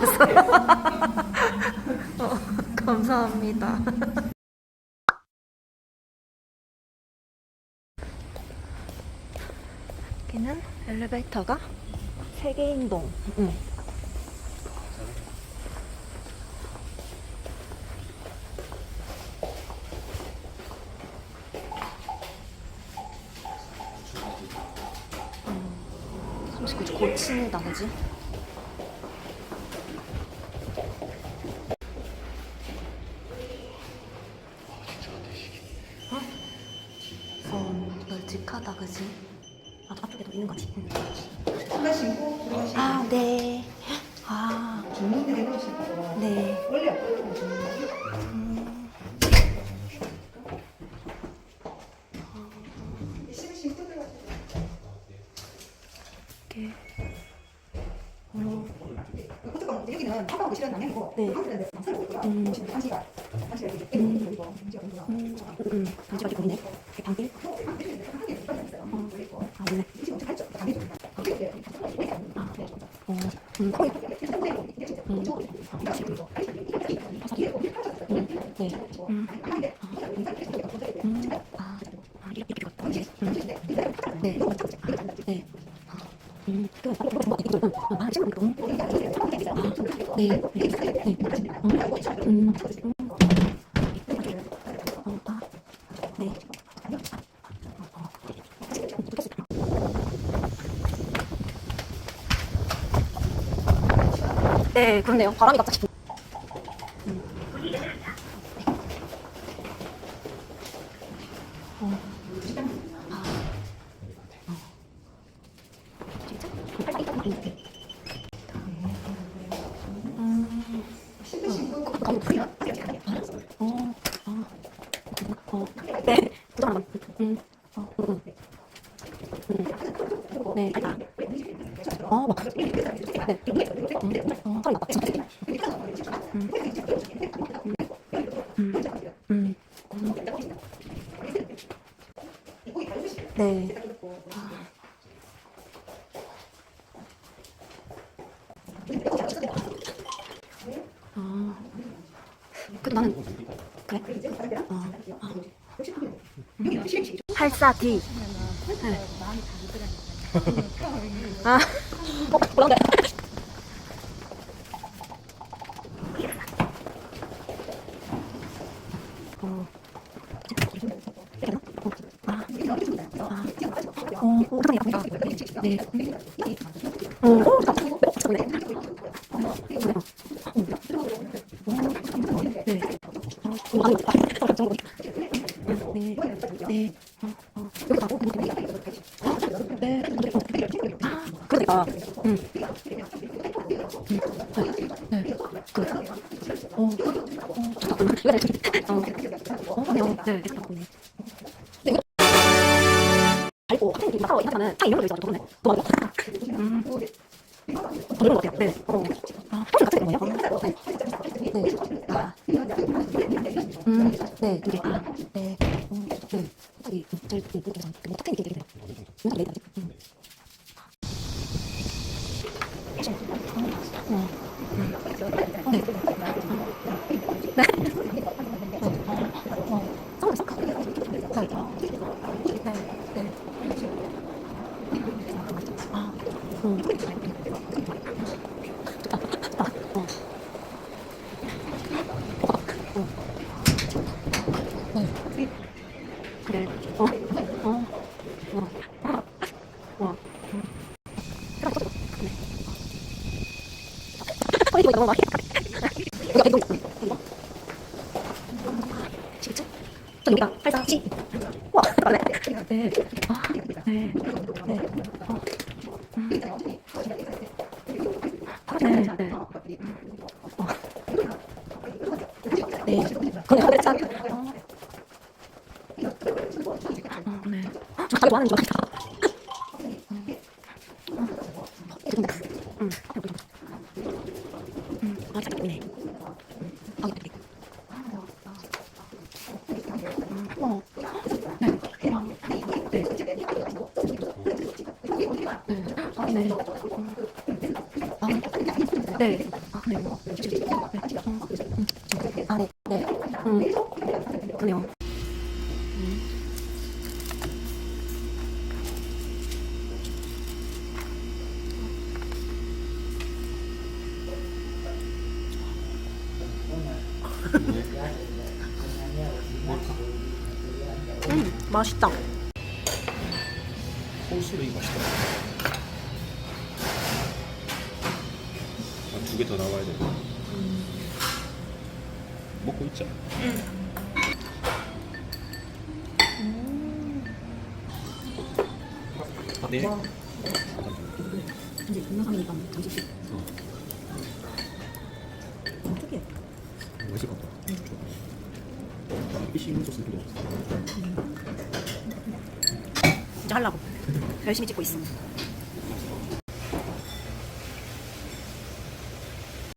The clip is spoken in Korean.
같았어요. 어, 감사합니다. 여기는 엘리베이터가 세계인동. 응. 음, 39주 고층이다, 그지? 어, 그지? 아, 앞쪽에도 있는 거지. 응. 신발 신고 들어가시면 아, 네. 아, 주문대 해놓으실 거고 네. 원래 없거든요 주문이. 음, 신발 신고 들어가시면 이렇게. 어, 어쨌건 여기는 한방하고 실은 남양이고 네. 한국은 망설이 있고요 음. 한시가 한시가 이렇게 음. 그리고 문제가 있고요 음, 음, 반지가 어디 보이네? 이렇게 방길? 아, 네. 어, 음, 코이. 음. 음, 네. 음, 음, 아, 아, 이렇게. 네. 음, 네. 아, 네. 음, 그, 아, 음, 아, 지금. 아, 네, 네, 네. 음, 음, 음. 어, 아, 네. 네, 그렇네요. 바람이 갑자기. 분- 음. 어. 아. 어. 음. 어, 아, 어, 네, 도전 한번. 음, 어, 음, 음. 네, 알다. 어, 막. 네. 음, 어, 소리 나빠. 진짜. 음, 음, 음, 음. 네. 아. 아. 그래도 나는 그래? 어. 아. 84D. 네. 아. 어, 올라온다. 어. 이렇게 되나? 어. 아. 아. 어, 어, 잠깐만요. 네. 어, 어, 잠깐만. 어. 어, 그래. 어. 네. 어, 어, 안 맞다. 어, 잠깐만. 네. 네. 어, 어. 여기 가고. 네. 네. 어. 아, 그러니까. 음. 음. 네. 네. 그래. 어. 어, 잠깐만. 이거 내 어. 어. 네. 네. 음. 더 이런 거 같아요. 네. 어. 아, 같은 거예요? 네. 네. 아. 음. 네. 이게 아. 네. 음. 네. 이 제일 이 이렇게 뭐탁 이렇게 이렇게 돼. 이거 레이더. 음. 어. 음. 네. 네. 어. 어. 상관없어? 네. 네. 네. 너무 많이. 이거 이거 이거. 진짜? 저 여기가 팔자 시. 와, 그러네. 네. 아, 네. 네. 어. 음. 네, 네. 어. 네. 그래, 그래, 짠. 어. 어, 네. 저 가게 좋아하는 줄 알았다. 음. 음. 아. 아. 음. 어. 네. 아, 네. 네. 아, 네. 음. 아, 네. 아, 네. 네. 네. 음. 그래요. 음, 맛있다. 콜슬이 맛있다. 개 더 나와야 돼. 먹고 있자. 아, 네. 이제 동영상이니까 잠시 쉬. 어, 특이해. 맛있을 것 같다. 이 씹는 소스 필요 없어. 진짜 하려고 열심히 찍고 있어.